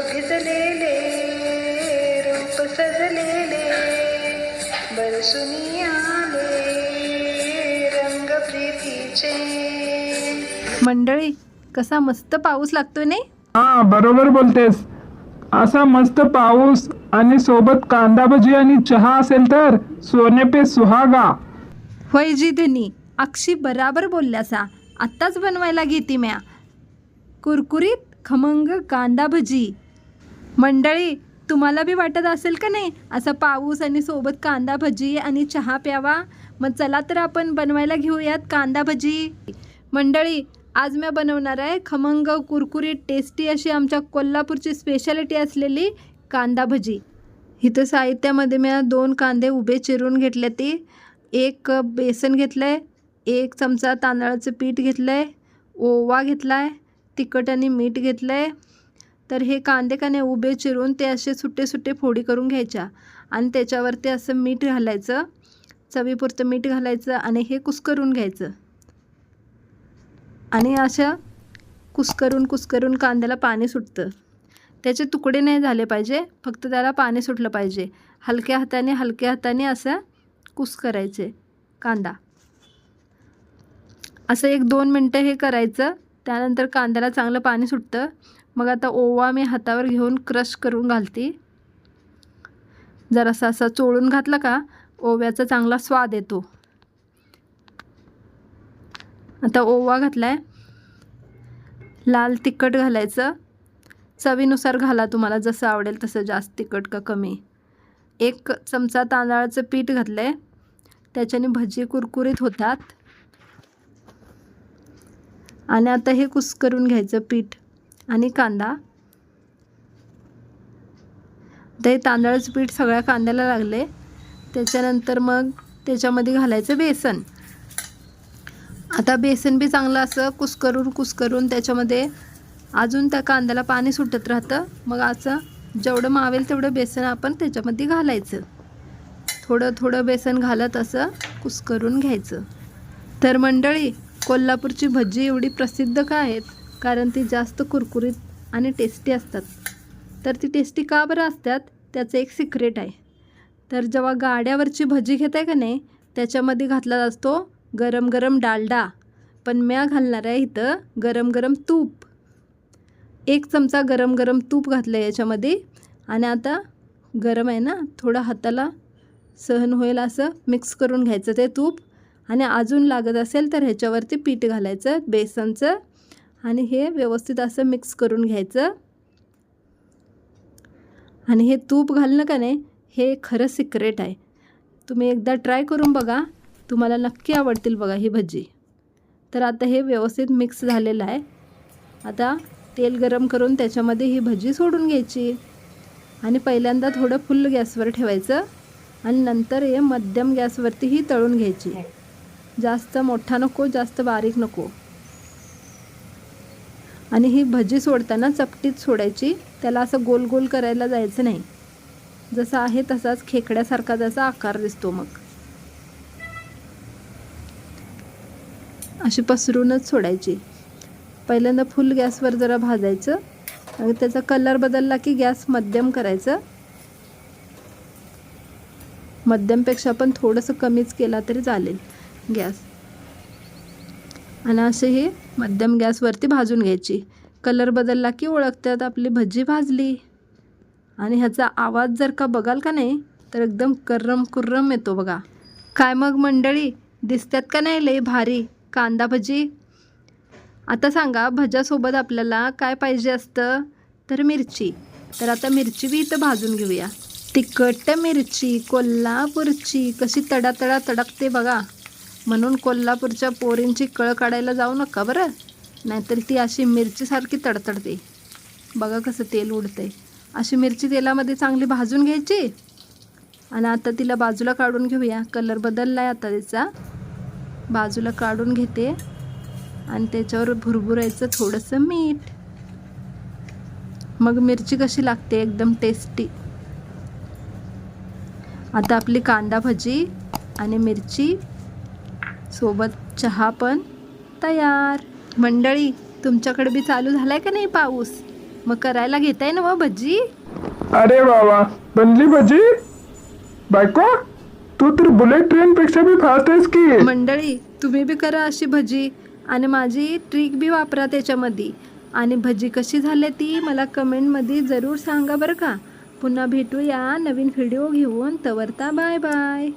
भिजलेले रूप सजलेले बरसुनी आले रंग प्रीतीचे. मंडळी कसा मस्त पाऊस लागतोय नाही? हा बरोबर बोलतेस. असा मस्त पाऊस आणि सोबत कांदा भजी आणि चहा असेल तर सोने पे सुहागा. होय जी धनी अक्षी बराबर बोलल्यासा. आत्ताच बनवायला घेते म्या. कुरकुरीत खमंग कांदा भजी. मंडळी तुम्हाला बी वाटत असेल का नाही? असा पाऊस आणि सोबत कांदा भजी आणि चहा प्यावा? मग चला तर आपण बनवायला घेऊयात कांदा भजी. मंडळी आज मी बनवणार आहे खमंग कुरकुरीत टेस्टी अशी आमच्या कोल्हापूरची स्पेशालिटी असलेली कांदा भजी. इथं साहित्यामध्ये मी दोन कांदे उभे चिरून घेतले ते. एक कप बेसन घेतलं आहे एक चमचा तांदळाचं पीठ घेतलं आहे ओवा घेतला आहे तिखट आणि मीठ घेतलं आहे तर हे कांदे का नाही उभे चिरून ते असे सुट्टे सुट्टे फोडी करून घ्यायच्या. आणि त्याच्यावरती असं मीठ घालायचं चवीपुरतं मीठ घालायचं आणि हे कुस्करून घ्यायचं. आणि अशा कुस्करून कुस्करून कांद्याला पाणी सुटतं. त्याचे तुकडे नाही झाले पाहिजे फक्त त्याला पाणी सुटलं पाहिजे. हलक्या हाताने हलक्या हाताने असं कुस करायचे कांदा. असं एक दोन मिनटं हे करायचं त्यानंतर कांद्याला चांगलं पाणी सुटतं. मग आता ओवा मी हातावर घेऊन क्रश करून घालते. जरासा असा चोळून घातला का ओव्याचा चांगला स्वाद येतो. आता ओवा घातला आहे लाल तिखट घालायचं. चवीनुसार घाला तुम्हाला जसं आवडेल तसं जास्त तिखट का कमी. एक चमचा तांदळाचं पीठ घातलं आहे त्याच्याने भजी कुरकुरीत होतात. आणि आता हे कुस करून घ्यायचं पीठ. आणि कांदा. ते तांदळाचं पीठ सगळ्या कांद्याला लागले. त्याच्यानंतर मग त्याच्यामध्ये घालायचं बेसन. आता बेसन बी चांगलं असं कुस्करून कुस्करून त्याच्यामध्ये अजून त्या कांद्याला पाणी सुटत राहतं. मग असं जेवढं मावेल तेवढं बेसन आपण त्याच्यामध्ये घालायचं. थोडं थोडं बेसन घालत असं कुस्करून घ्यायचं. तर मंडळी कोल्हापूरची भजी एवढी प्रसिद्ध का आहेत? कारण ती जास्त कुरकुरीत आणि टेस्टी असतात. तर ती टेस्टी का बरं असतात? त्याचं एक सिक्रेट आहे. तर जेव्हा गाड्यावरची भजी घेत आहे का नाही त्याच्यामध्ये घातला असतो गरम गरम डालडा. पण म्या घालणार आहे इथं गरम गरम तूप. एक चमचा गरम गरम तूप घातलं आहे याच्यामध्ये. आणि आता गरम आहे ना थोडं हाताला सहन होईल असं मिक्स करून घ्यायचं ते तूप. आणि अजून लागत असेल तर ह्याच्यावरती पीठ घालायचं बेसनचं. आणि हे व्यवस्थित असं मिक्स करून घ्यायचं. आणि हे तूप घालणं का नाही हे खरं सिक्रेट आहे. तुम्ही एकदा ट्राय करून बघा तुम्हाला नक्की आवडतील बघा ही भजी. तर आता हे व्यवस्थित मिक्स झालेलं आहे. आता तेल गरम करून त्याच्यामध्ये ही भजी सोडून घ्यायची. आणि पहिल्यांदा थोडं फुल गॅसवर ठेवायचं. आणि नंतर हे मध्यम गॅसवरती ही तळून घ्यायची. जास्त मोठा नको जास्त बारीक नको. आणि ही भजी सोडताना चपटीत सोडायची. त्याला असं गोल गोल करायला जायचं नाही. जसं आहे तसाच खेकड्यासारखा त्याचा आकार दिसतो मग. अशी पसरूनच सोडायची. पहिल्यांदा फुल गॅसवर जरा भाजायचं. आणि त्याचा कलर बदलला की गॅस मध्यम करायचं. मध्यमपेक्षा पण थोडंसं कमीच केला तरी चालेल गॅस. आणि असे हे मध्यम गॅसवरती भाजून घ्यायची. कलर बदलला की ओळखतात आपली भजी भाजली. आणि ह्याचा आवाज जर का बघाल का नाही तर एकदम कर्रम कुर्रम येतो बघा. काय मग मंडळी दिसतात का नाही लई भारी? कांदा भजी? आता सांगा भज्यासोबत आपल्याला काय पाहिजे असतं? तर मिरची. तर आता मिरची बी इथं भाजून घेऊया. तिखट मिरची कोल्हापूरची कशी तडा तडा तडकते बघा. म्हणून कोल्हापूरच्या पोरींची कळ काढायला जाऊ नका बरं. नाहीतर ती अशी मिरचीसारखी तडतडते. बघा कसं तेल उडतंय. अशी मिरची तेलामध्ये चांगली भाजून घ्यायची. आणि आता तिला बाजूला काढून घेऊया. कलर बदलला आहे आता त्याचा बाजूला काढून घेते. आणि त्याच्यावर भुरभुरायचं थोडंसं मीठ. मग मिरची कशी लागते? एकदम टेस्टी आता आपली कांदा भजी आणि मिरची सोबत चहा पण तयार. मंडळी तुमच्याकडे बी चालू झालाय का नाही पाऊस? मग करायला घेताय ना मग भजी अरे बाबा बनली भजी बायको तू तर बुलेट ट्रेन पेक्षा बी फास्ट आहेस की. मंडळी तुम्ही बी करा अशी भजी आणि माझी ट्रिक बी वापरा त्याच्यामध्ये. आणि भजी कशी झाली ती मला कमेंटमध्ये जरूर सांगा बरं का. पुन्हा भेटूया नवीन व्हिडिओ घेऊन. तवरता बाय बाय.